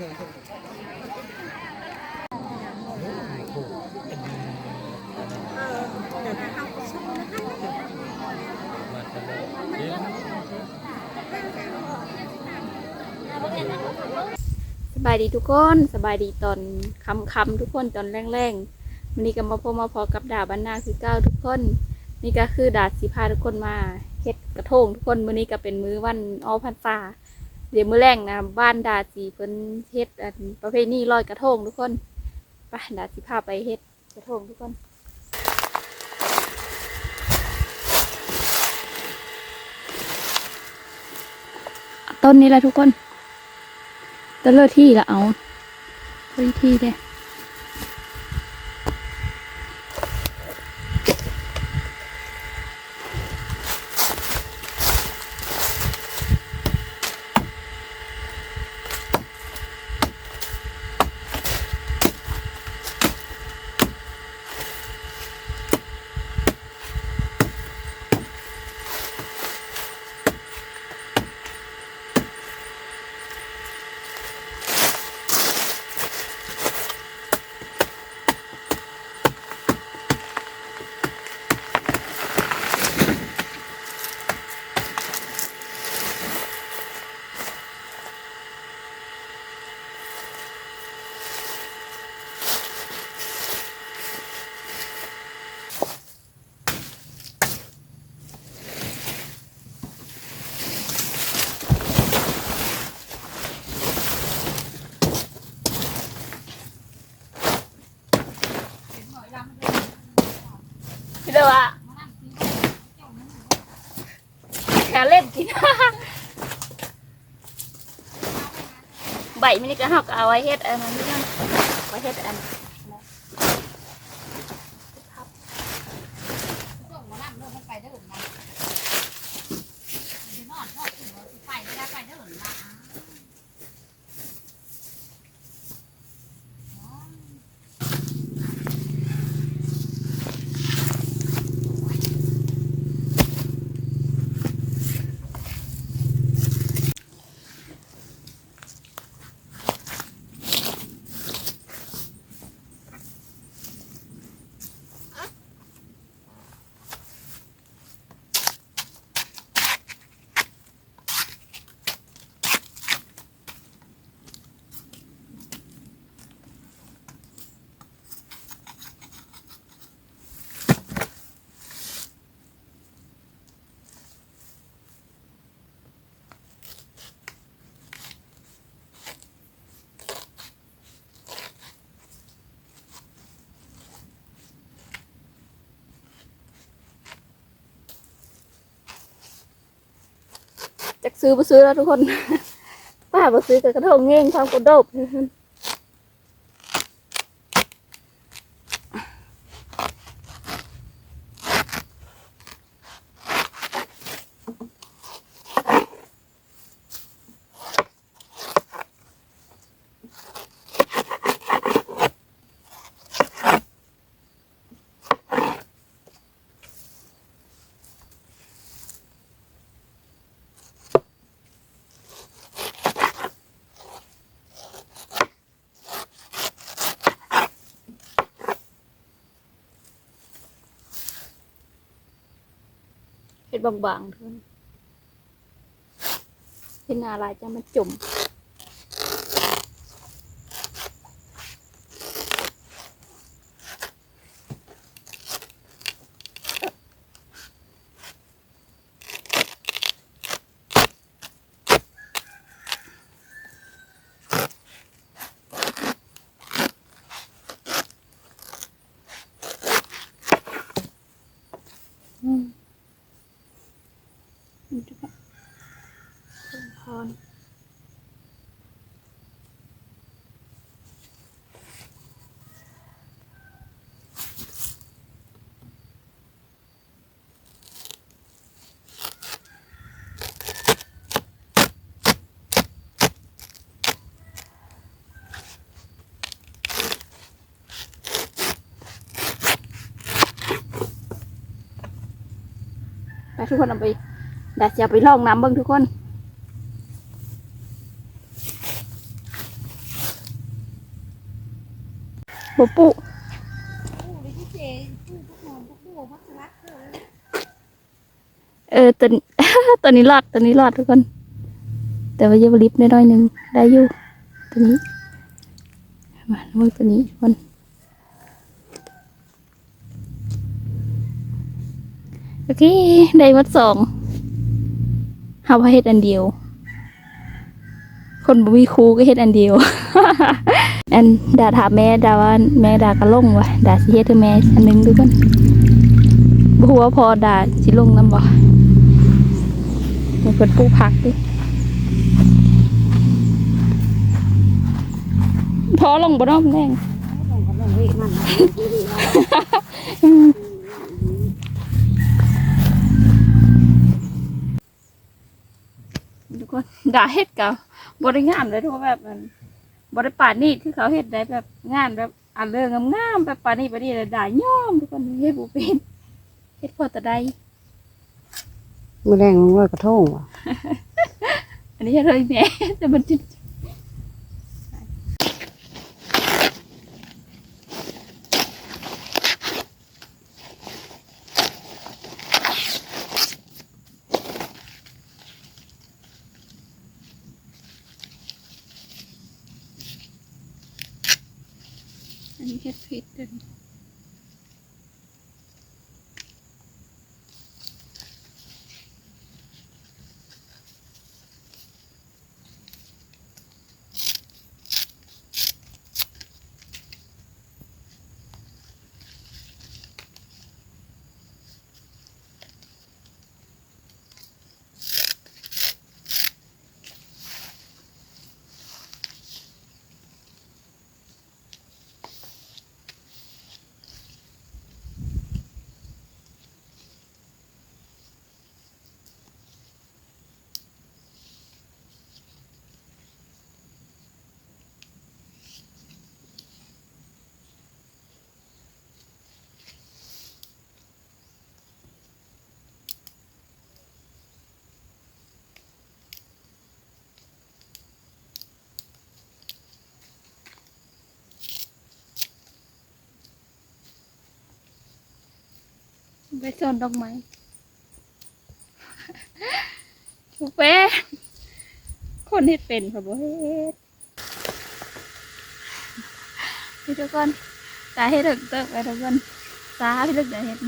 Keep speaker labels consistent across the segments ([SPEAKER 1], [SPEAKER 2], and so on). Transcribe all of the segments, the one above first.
[SPEAKER 1] สบายดีทุกคนสบายดีตอนค่ำทุกคนตอนแรงๆวันนี้ก็มาพบมาพอกับดาบรรณาคือเก้าทุกคน นี่ก็คือดาดสีพาทุกคนมาเฮ็ดกระทงทุกคนมื้อนี้ก็เป็นมื้อวันออพันษา เดี๋ยวมื้อแรงนะบ้านดาจีเพิ่นเฮ็ดอันประเพณีลอยกระทงทุกคนไปดาจีพาไปเฮ็ดกระทงทุกคนต้นนี้แหละทุกคนต้นเลือที่ละเอาเลือที่เด้พี่เด้อว่าหาเล่นกิน ใบมันนี่ก็เฮาก็เอาไว้เฮ็ดอันนั้นนี่นไว้เฮ็ดอัน
[SPEAKER 2] ส่งมานั่งเรื่องมันไปได้หรือไม่มันจะนอนทอดถึงเราไปไม่ได้ไปได้หรือละ
[SPEAKER 1] จัก ซื้อบ่ซื้อแล้วทุกคน ป้าบ่ซื้อกับกระทงเง่งความกระโดบ บางๆเท่านั้นที่นาลายจะมาจุ่ม ทุกคนเอาไปแดดจะไปลองน้ำเบิ้งทุกคนบุปุ
[SPEAKER 2] เออ
[SPEAKER 1] ตัวตอนนี้รอดตอนนี้รอดทุกคน แต่ว่าเยบลิฟต์น้อยหนึ่งได้อยู่ตอนนี้มาลงตัวนี้คน โอเค ได้หมัดสองเฮาพาเฮ็ดอันเดียว คนบ่มีครูก็เฮ็ดอันเดียว อันดาถามแม่ดาว่าแม่ดากระลงวะดาสิเฮ็ดให้แม่อันหนึงทุกคนบ่ฮู้ว่าพอดาสิลงนำบ่เดี๋ยวเปิดปูพักดิพอลงบ่น้อมแน่ง
[SPEAKER 2] ลงกับลงวิมันนะ
[SPEAKER 1] ทุกคน ด่าเฮ็ดกับบริงามเลยทุกคนแบบมันบริป่านนี่คือเขาเฮ็ดได้แบบงานแบบอันเรื่องงามๆแบบป่านนี่ป่านนี่เลยด่าย่อมทุกคนเฮ็ดบุเป็นเฮ็ดพอแต่ใด
[SPEAKER 2] มือแรงลอยกระทงว่ะ
[SPEAKER 1] อันนี้เฮ็ดเลยแหม่แต่มันจิ อั ไปสวนดอกไม้ถูกเป๊ะคนเฮ็ดเป็นค่ะบ่เฮ็ดพี่ทุกคนตาเฮ็ดเถิกเติกไปทุกคนตาพี่ลึกเดี๋ยวเฮ็ด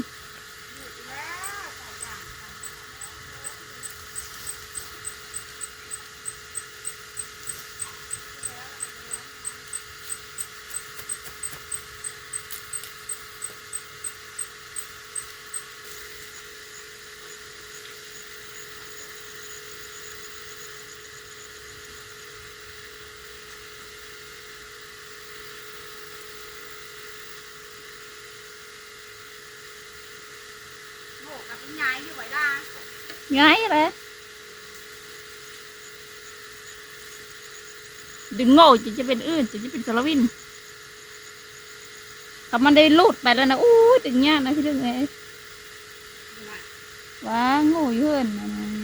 [SPEAKER 1] ง่ายเลยดึงโง่จะจะเป็นอื่นจะจะเป็นสารวินแต่มันได้ลูดไปแล้วนะอู้ยดึงยากนะพี่เรื่องไงว้าโง่อยู่เหินนะ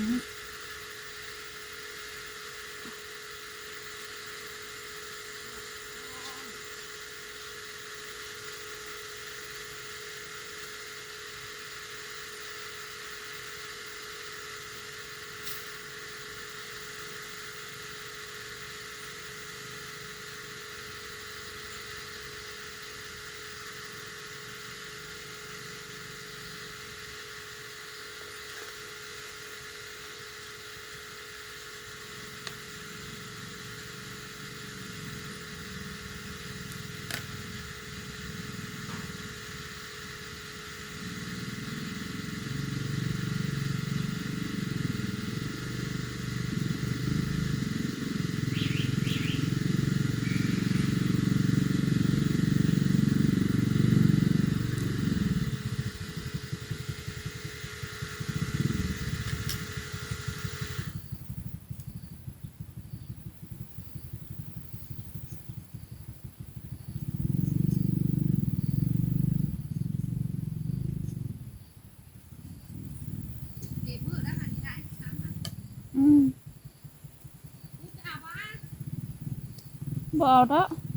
[SPEAKER 1] บ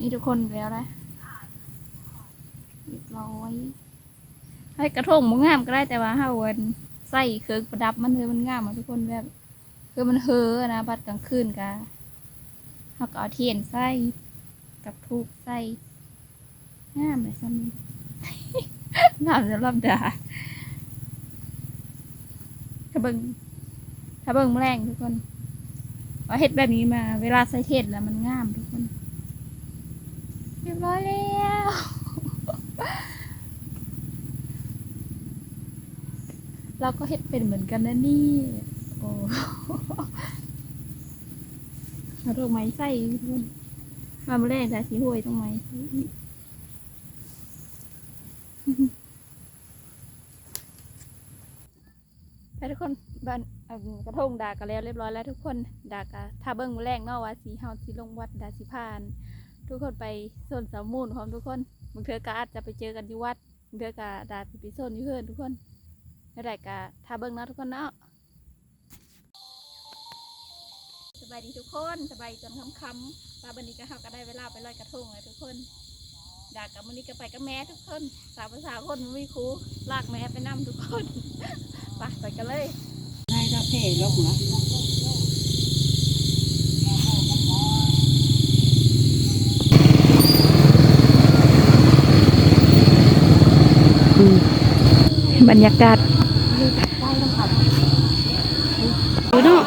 [SPEAKER 1] นี่ทุกคนแล้วนะเรียบร้อยให้กระทงมันงามก็ได้แต่ว่าเฮาวันใส่เครื่องประดับมันเลยมันงามอะทุกคนแบบ คือมันเฮอนะบัดกลางคืนกะเฮาก็เอาเทียนใส่กับทูบใส่งามเลยซ้ำงามสำหรับดาถ้าเบิงถ้าเบิงแมลงทุกคนว่าเฮ็ดแบบนี้มา เวลาใส่เทศแล้วมันงามทุกคน เรียบร้อยแล้วเราก็เฮ็ดเป็นเหมือนกันนะนี่ โอ้ตรงไม้ใส่ทุกคนมาเมื่อแต่สีหวยตรงไม้ไปทุกคนบ้านกระทงดากันแล้วเรียบร้อยแล้วทุกคน ดากะถ้าเบิ้งแรกเนาะว่าสีเฮาสิลงวัดดาสิพาน ทุกคนไปส่วนสามูลพร้อมทุกคนบางเทือกาอาจจะไปเจอกันที่วัดบางเทือกาดาสิไปโซนอยู่เพื่อนทุกคนแล้วได้กะถ้าเบิ่งนาะทุกคนเนาะสบายดีทุกคนสบายจนค่ำๆปาบันนี้ก็เฮาก็ได้เวลาไปลอยกระทงแล้วทุกคนดากับมันนี้ก็ไปกับแม่ทุกคนสาวภาษาคนมีครูลากแม่ไปนํทุกคนไปไปกันเลย
[SPEAKER 2] นายก็เพ่ลงนะ
[SPEAKER 1] บรรยากาศ
[SPEAKER 2] ดูเนาะ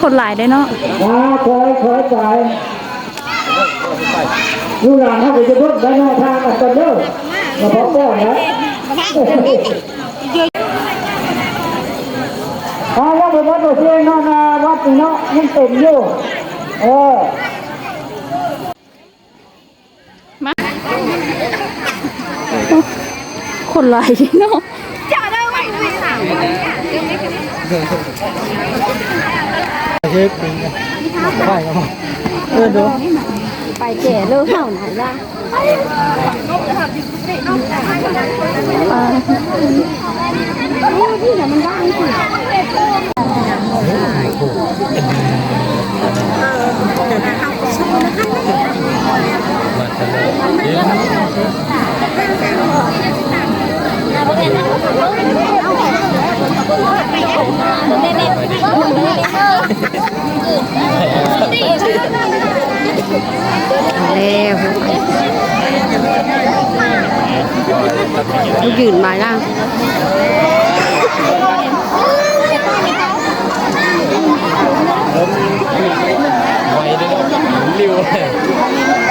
[SPEAKER 1] คนหลายได้เนาะ
[SPEAKER 3] อ่าคอยคอยจ่ายลูกหลานเขาไปจะรถได้หน้าทางกันกันเด้อมาพบก่อนนะถ้าว่าไปวัดตัวเชียงนอนนาวัดนี่เนาะมันเต็มอยู่เออ
[SPEAKER 1] มาคนหลายเนาะ
[SPEAKER 3] เช็คเป็นไปครับเออดู
[SPEAKER 2] ไปแก่เลิกเห่าไหนล่ะ
[SPEAKER 1] อ่า
[SPEAKER 2] โอ้ที่ไหนมันได้สิ
[SPEAKER 4] แล้วลูกยืนมาล่ะ
[SPEAKER 5] ไวเลยเร็
[SPEAKER 2] วเลย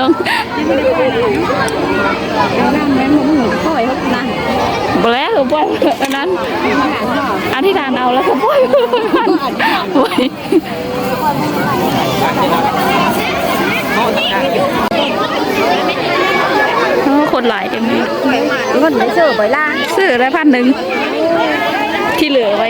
[SPEAKER 2] ลงบล็ว
[SPEAKER 1] หรื
[SPEAKER 2] อ
[SPEAKER 1] บล็อยอันนั้นอธิษฐานเอาแล้วก็ปล่อยมันปล่อคนหลายเต็มเลย
[SPEAKER 2] คนไหนซื้อไปล่ะ
[SPEAKER 1] ซื้อได้พันหนึ่งที่เหลือไว้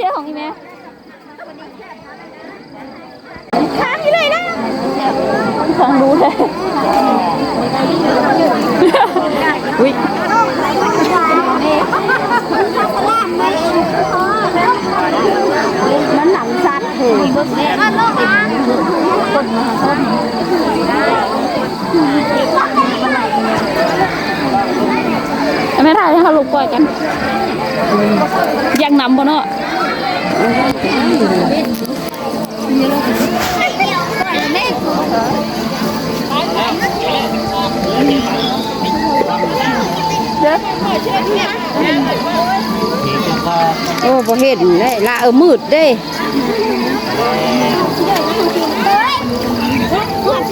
[SPEAKER 1] ชื่อของอีแม่ค้างอยู่เลยนะค้างรู้เลยอุ้ย
[SPEAKER 2] มันหนังสัตว์เหรอ
[SPEAKER 1] ไม่ได้ให้เขาลูกปล่อยกันยังนำบ่เนาะ
[SPEAKER 4] โอ้บ่เห็นได้ละเออมืดเด้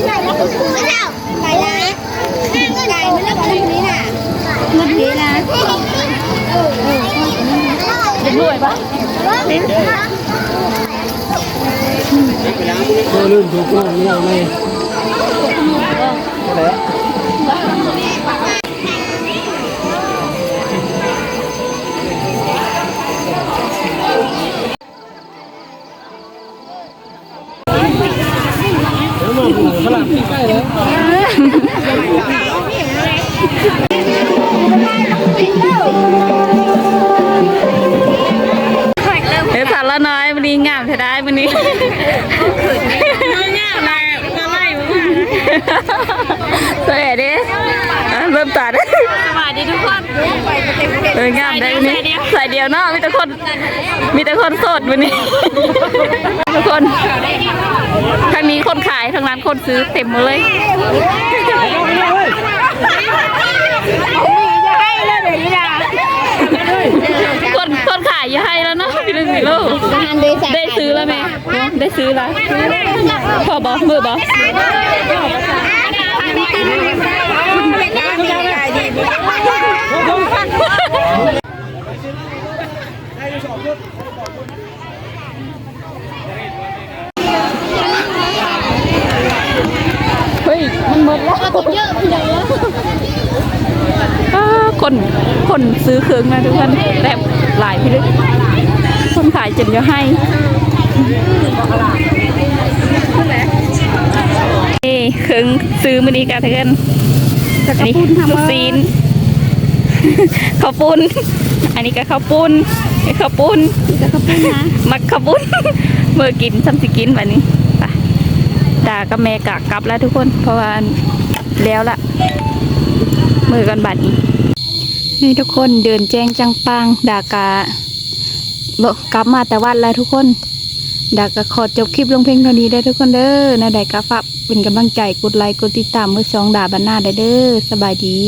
[SPEAKER 2] ไก่น
[SPEAKER 1] จะรวยปะ
[SPEAKER 5] ตัวลื่นถูกต้องไม่เอาไม่แนี้
[SPEAKER 1] งามเธอได้มันนี้งามอะไรก็ไล่มาสวยดิเริ่มตัดสวัสดีทุกคนเอองามได้วันนี้ใส่เดียวเนาะมีแต่คน มีแต่คนสดวันนี้ ทุกคนทางนี้คนขายทางร้านคนซื้อเต็มหมดเลย คนคนขายอย่า ให้แล้วเนาะพี่ลึงสิลูกได้ซื้อแล้วไหมได้ซื้อแล้วพอบอกมือบอกเฮ้ย มันหมดแล้วอ้าคน คนซื้อเครื่องนะทุกคนแต่หลายพี่ลึกคนขายจนจะให้นี่เครื่องซื้อมือนี้กันเพื่อนอันนี้ลูกซีนข้าวปุ้น อันนี้ก็ข้าวปุ้นนี่ข้าวปุ้นมักข้าวปุ้นเมื่อกินซ้ำสิกินวันนี้ไปด่ากับแม่กะกลับแล้วทุกคน เพราะว่าแล้วละมือกันบัดนี้นี่ทุกคนเดินแจ้งจังปังด่ากะบอ กลับมาแต่วันแล้วทุกคนดากก็ขอจบคลิปลงเพลงเท่านี้ได้ทุกคนเด้อนาใดก็ฝากเป็นกำลังใจกดไลค์กดติดตามมือสองดาบันหน้าได้เด้อสบายดี